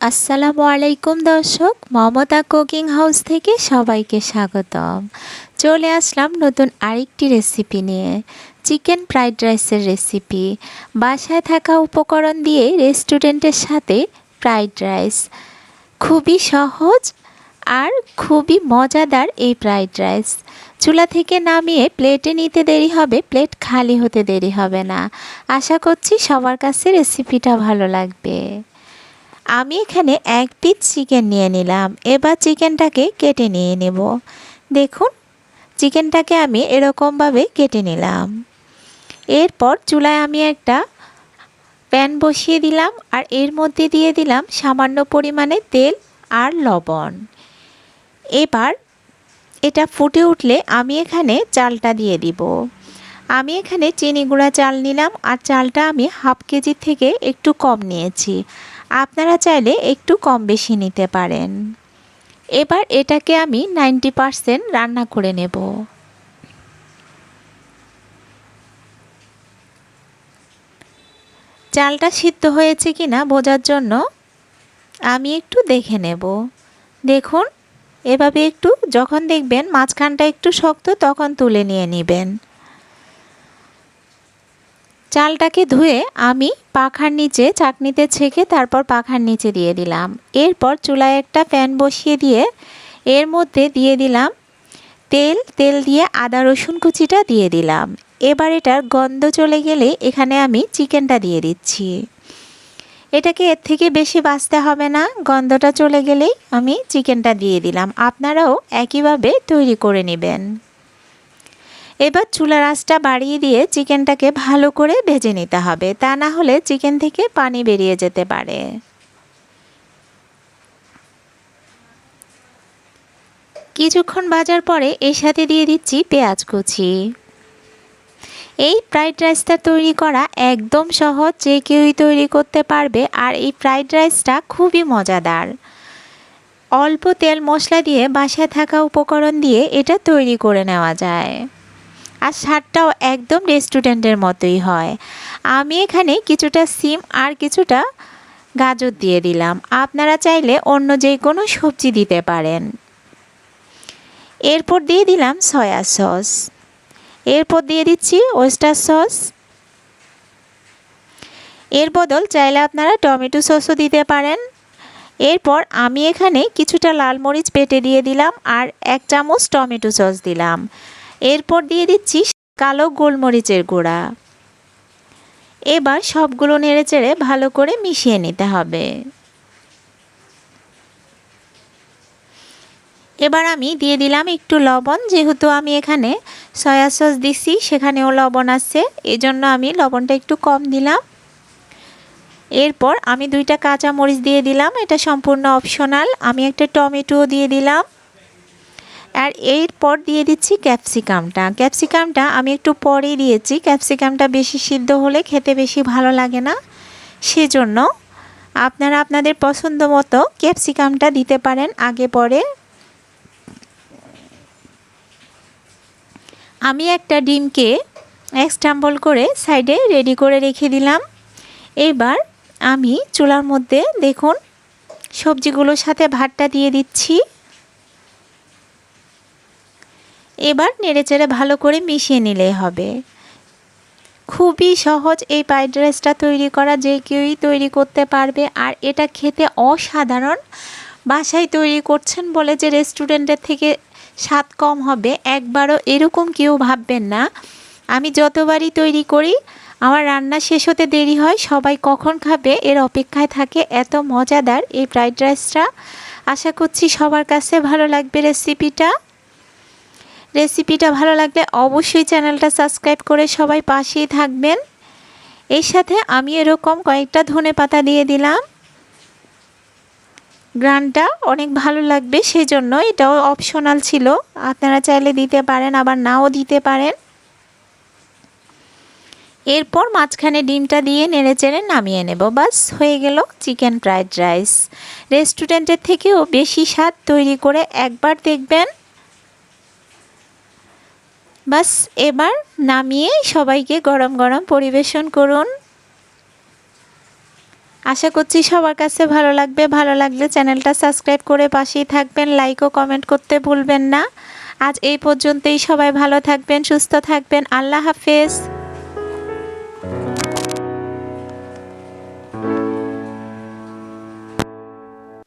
আসসালামু আলাইকুম দর্শক, মমতা কুকিং হাউস থেকে সবাইকে স্বাগতম। চলে আসলাম নতুন আরেকটি রেসিপি নিয়ে। চিকেন ফ্রাইড রাইসের রেসিপি। বাসায় থাকা উপকরণ দিয়ে রেস্টুরেন্টের সাথে ফ্রাইড রাইস। খুবই সহজ আর খুবই মজাদার এই ফ্রাইড রাইস। চুলা থেকে নামিয়ে প্লেটে নিতে দেরি হবে, প্লেট খালি হতে দেরি হবে না। আশা করছি সবার কাছে রেসিপিটা ভালো লাগবে। আমি এখানে এক পিস চিকেন নিয়ে নিলাম। এবার চিকেনটাকে কেটে নিয়ে নেব। দেখুন চিকেনটাকে আমি এরকমভাবে কেটে নিলাম। এরপর চুলায় আমি একটা প্যান বসিয়ে দিলাম আর এর মধ্যে দিয়ে দিলাম সামান্য পরিমাণে তেল আর লবণ। এবার এটা ফুটে উঠলে আমি এখানে চালটা দিয়ে দিব। আমি এখানে চিনি গুঁড়া চাল নিলাম আর চালটা আমি হাফ কেজি থেকে একটু কম নিয়েছি। আপনারা চাইলে একটু কম বেশি নিতে পারেন। এবার এটাকে আমি নাইনটি পারসেন্ট রান্না করে নেব। চালটা সিদ্ধ হয়েছে কি না বোঝার জন্য আমি একটু দেখে নেব। দেখুন, এভাবে একটু যখন দেখবেন মাঝখানটা একটু শক্ত তখন তুলে নিয়ে নেবেন। চালটাকে ধুয়ে আমি পাখার নিচে চাকনিতে ছেঁকে তারপর পাখার নিচে দিয়ে দিলাম। এরপর চুলায় একটা প্যান বসিয়ে দিয়ে এর মধ্যে দিয়ে দিলাম তেল। তেল দিয়ে আদা, রসুন কুচিটা দিয়ে দিলাম। এবার এটার গন্ধ চলে গেলে এখানে আমি চিকেনটা দিয়ে দিচ্ছি। এটাকে এর থেকে বেশি বাঁচতে হবে না। গন্ধটা চলে গেলেই আমি চিকেনটা দিয়ে দিলাম। আপনারাও একইভাবে তৈরি করে নেবেন। এবার চুলার আঁচটা বাড়িয়ে দিয়ে চিকেনটাকে ভালো করে ভেজে নিতে হবে। তা না হলে চিকেন থেকে পানি বেরিয়ে যেতে পারে। কিছুক্ষণ ভাজার পরে এর সাথে দিয়ে দিচ্ছি পেঁয়াজ কুচি। এই ফ্রাইড রাইসটা তৈরি করা একদম সহজ, যে কেউই তৈরি করতে পারবে। আর এই ফ্রাইড রাইসটা খুবই মজাদার। অল্প তেল মশলা দিয়ে বাসায় থাকা উপকরণ দিয়ে এটা তৈরি করে নেওয়া যায়। আর স্বাদটাও একদম রেস্টুরেন্টের মতোই হয়। আমি এখানে কিছুটা সিম আর কিছুটা গাজর দিয়ে দিলাম। আপনারা চাইলে অন্য যে কোনো সবজি দিতে পারেন। এরপর দিয়ে দিলাম সয়া সস। এরপর দিয়ে দিচ্ছি ওয়েস্টার সস। এর বদল চাইলে আপনারা টমেটো সসও দিতে পারেন। এরপর আমি এখানে কিছুটা লাল মরিচ পেটে দিয়ে দিলাম আর এক চামচ টমেটো সস দিলাম। এরপর দিয়ে দিচ্ছি কালো গোলমরিচের গুঁড়া। এবার সবগুলো নেড়ে চেড়ে ভালো করে মিশিয়ে নিতে হবে। এবার আমি দিয়ে দিলাম একটু লবণ, যেহেতু আমি এখানে সয়া সস দিছি, সেখানেও লবণ আছে, এজন্য আমি লবণটা একটু কম দিলাম। এরপর আমি দুইটা কাঁচা মরিচ দিয়ে দিলাম, এটা সম্পূর্ণ অপশনাল। আমি একটা টমেটো দিয়ে দিলাম। আর এরপর দিয়ে দিচ্ছি ক্যাপসিকামটা। ক্যাপসিকামটা আমি একটু পরেই দিয়েছি। ক্যাপসিকামটা বেশি সিদ্ধ হলে খেতে বেশি ভালো লাগে না। সেজন্য আপনারা আপনাদের পছন্দ মতো ক্যাপসিকামটা দিতে পারেন আগে পরে। আমি একটা ডিমকে এক্সটাম্বল করে সাইডে রেডি করে রেখে দিলাম। এবার আমি চুলার মধ্যে দেখুন সবজিগুলোর সাথে ভাতটা দিয়ে দিচ্ছি। এবার নেড়েচেড়ে ভালো করে মিশিয়ে নিলেই হবে। খুবই সহজ এই ফ্রাইড রাইসটা তৈরি করা, যে কেউই তৈরি করতে পারবে। আর এটা খেতে অসাধারণ। বাসায় তৈরি করছেন বলে যে রেস্টুরেন্টের থেকে স্বাদ কম হবে, একবারও এরকম কেউ ভাববেন না। আমি যতবারই তৈরি করি, আমার রান্না শেষ হতে দেরি হয়, সবাই কখন খাবে এর অপেক্ষায় থাকে এত মজাদার এই ফ্রাইড রাইসটা। আশা করছি সবার কাছে ভালো লাগবে রেসিপিটা রেসিপিটা ভালো লাগলে অবশ্যই চ্যানেলটা সাবস্ক্রাইব করে সবাই পাশেই থাকবেন। এর সাথে আমি এরকম কয়েকটা ধনে পাতা দিয়ে দিলাম। গ্রানটা অনেক ভালো লাগবে সেই জন্য এটাও অপশনাল ছিল। আপনারা চাইলে দিতে পারেন, আবার নাও দিতে পারেন। এরপর মাঝখানে ডিমটা দিয়ে নেড়ে চেড়ে নামিয়ে নেব। বাস, হয়ে গেল চিকেন ফ্রাইড রাইস। রেস্টুরেন্টের থেকেও বেশি স্বাদ তৈরি করে একবার দেখবেন। বাস, এবার নামিয়ে সবাইকে গরম গরম পরিবেশন করুন। আশা করছি সবার কাছে ভালো লাগবে। ভালো লাগলে চ্যানেলটা সাবস্ক্রাইব করে পাশেই থাকবেন। লাইক ও কমেন্ট করতে ভুলবেন না। আজ এই পর্যন্তই সবাই ভালো থাকবেন, সুস্থ থাকবেন। আল্লাহ হাফেজ।